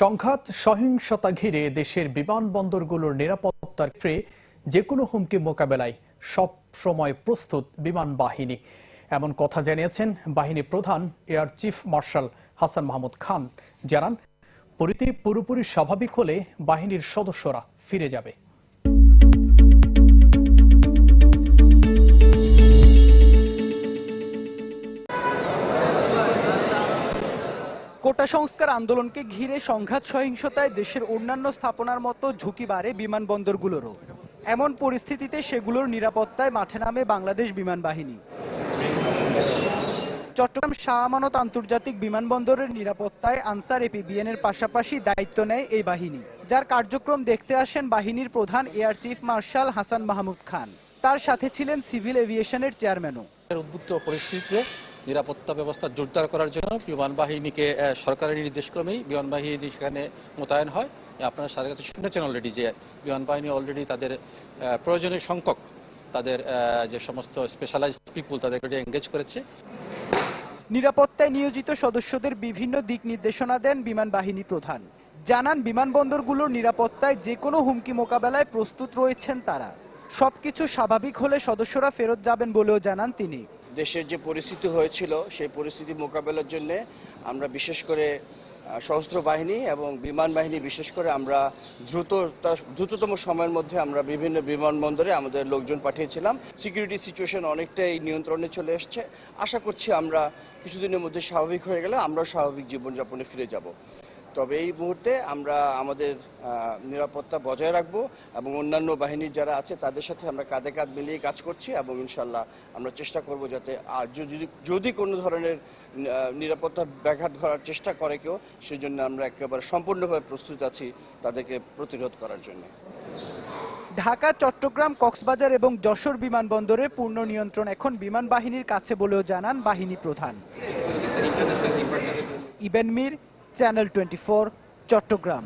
সংঘাত সহিংসতা ঘিরে দেশের বিমানবন্দরগুলোর নিরাপত্তার ক্ষেত্রে যে কোনো হুমকি মোকাবেলায় সব সময় প্রস্তুত বিমান বাহিনী। এমন কথা জানিয়েছেন বাহিনী প্রধান air chief marshal Hasan Mahmood Khan. জানান পরিতে পুরোপুরি স্বাভাবিক হলে বাহিনীর সদস্যরা ফিরে যাবে। কোটা সংস্কার আন্দোলনকে ঘিরে সংঘাত, সহিংসতায় দেশের অন্যান্য স্থাপনার মতো ঝুঁকি বাড়ে বিমানবন্দরগুলোরও। এমন পরিস্থিতিতে সেগুলোর নিরাপত্তায় মাঠে নামে বাংলাদেশ বিমান বাহিনী। চট্টগ্রাম শাহ আমানত আন্তর্জাতিক বিমানবন্দরের নিরাপত্তায় আনসার এপিবিএন এর পাশাপাশি দায়িত্ব নেয় এই বাহিনী। যার কার্যক্রম দেখতে আসেন বাহিনীর প্রধান air chief marshal Hasan Mahmood Khan. তার সাথে ছিলেন সিভিল এভিয়েশনের চেয়ারম্যানও। উদ্বুদ্ধ পরিস্থিতিতে নিরাপত্তা ব্যবস্থা জোরদার করার জন্য বিমান বাহিনীকে সরকারের নির্দেশক্রমেই বিমান বাহিনী সেখানে মোতায়েন হয়। আপনারা সারা কাছে শুনেছেন অলরেডি যে বিমান বাহিনী অলরেডি তাদের প্রয়োজনীয় সংখ্যক তাদের যে সমস্ত স্পেশালাইজড পিপুল তাদেরকে এঙ্গেজ করেছে। নিরাপত্তায় নিয়োজিত সদস্যদের বিভিন্ন দিক নির্দেশনা দেন বিমান বাহিনী প্রধান। জানান, বিমানবন্দরগুলোর নিরাপত্তায় যে কোনো হুমকি মোকাবেলায় প্রস্তুত রয়েছেন তারা। সবকিছু স্বাভাবিক হলে সদস্যরা ফেরত যাবেন বলেও জানান তিনি। দেশের যে পরিস্থিতি হয়েছিল, সেই পরিস্থিতি মোকাবেলার জন্য আমরা বিশেষ করে সশস্ত্র বাহিনী এবং বিমান বাহিনী, বিশেষ করে আমরা দ্রুত দ্রুততম সময়ের মধ্যে আমরা বিভিন্ন বিমানবন্দরে আমাদের লোকজন পাঠিয়েছিলাম। সিকিউরিটি সিচুয়েশন অনেকটাই নিয়ন্ত্রণে চলে এসছে। আশা করছি আমরা কিছুদিনের মধ্যে স্বাভাবিক হয়ে গেলে আমরা স্বাভাবিক জীবনযাপনে ফিরে যাব। তবে এই মুহূর্তে আমরা আমাদের নিরাপত্তা বজায় রাখব এবং অন্যান্য বাহিনীর যারা আছে তাদের সাথে আমরা কাঁধে কাঁধ মিলিয়ে কাজ করছি এবং ইনশাল্লাহ আমরা চেষ্টা করব যাতে আর যদি যদি কোনো ধরনের নিরাপত্তা ব্যাঘাত ঘটার চেষ্টা করে কেউ সেই জন্য আমরা একেবারে সম্পূর্ণভাবে প্রস্তুত আছি তাদেরকে প্রতিরোধ করার জন্য। ঢাকা, চট্টগ্রাম, কক্সবাজার এবং যশোর বিমানবন্দরে পূর্ণ নিয়ন্ত্রণ এখন বিমান বাহিনীর কাছে বলেও জানান বাহিনী প্রধান। ইবেন মির চ্যানেল টোয়েন্টি চট্টগ্রাম